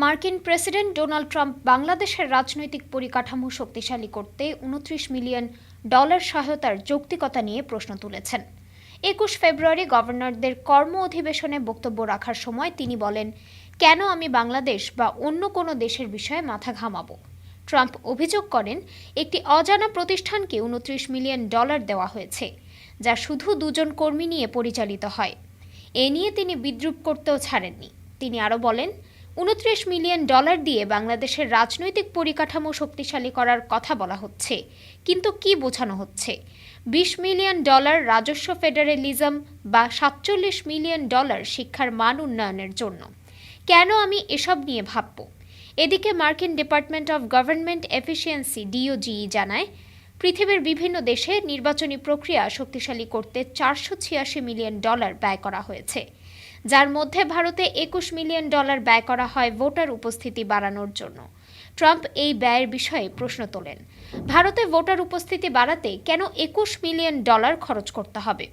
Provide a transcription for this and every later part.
মার্কিন president Donald Trump বাংলাদেশের রাজনৈতিক পরিকাঠামো শক্তিশালী করতে উনত্রিশ মিলিয়ন ডলার সহায়তার যৌক্তিকতা নিয়ে প্রশ্ন তুলেছেন। একুশ ফেব্রুয়ারি গভর্নরদের কর্ম অধিবেশনে বক্তব্য রাখার সময় তিনি বলেন, কেন আমি বাংলাদেশ বা অন্য কোনো দেশের বিষয়ে মাথা ঘামাবো? ট্রাম্প অভিযোগ করেন, একটি অজানা প্রতিষ্ঠানকে উনত্রিশ মিলিয়ন ডলার দেওয়া হয়েছে, যা শুধু দুজন কর্মী নিয়ে পরিচালিত হয়। এ নিয়ে তিনি বিদ্রুপ করতেও ছাড়েননি। তিনি আরও বলেন উনত্রিশ মিলিয়ন ডলার দিয়ে বাংলাদেশের রাজনৈতিক পরিকাঠামো শক্তিশালী করার কথা বলা হচ্ছে। কিন্তু কি বোঝানো হচ্ছে? বিশ মিলিয়ন ডলার রাজস্ব ফেডারেলিজম বা সাতচল্লিশ মিলিয়ন ডলার শিক্ষার মান উন্নয়নের জন্য। কেন আমি এসব নিয়ে ভাবব? এদিকে মার্কিন department of government efficiency DOGE জানায়, পৃথিবীর বিভিন্ন দেশে নির্বাচনী প্রক্রিয়া শক্তিশালী করতে চারশো ছিয়াশি মিলিয়ন ডলার ব্যয় করা হয়েছে। যার মধ্যে ভারতে একুশ মিলিয়ন ডলার ব্যয় করা হয় ভোটার উপস্থিতি বাড়ানোর জন্য। ট্রাম্প এই ব্যয়ের বিষয়ে প্রশ্ন তোলেন। ভারতে ভোটার উপস্থিতি বাড়াতে কেন একুশ মিলিয়ন ডলার খরচ করতে হবে?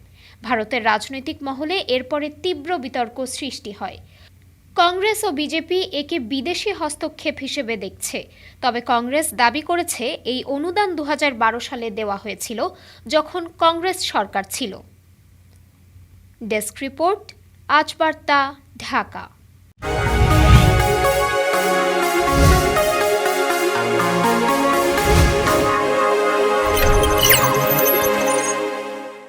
ভারতের রাজনৈতিক মহলে এরপরে তীব্র বিতর্ক সৃষ্টি হয়। কংগ্রেস ও বিজেপি একে বিদেশি হস্তক্ষেপ হিসেবে দেখছে। তবে কংগ্রেস দাবি করেছে, এই অনুদান দু হাজার বারো সালে দেওয়া হয়েছিল যখন কংগ্রেস সরকার ছিল। ডেস্ক রিপোর্ট আজ বার্তা ঢাকা।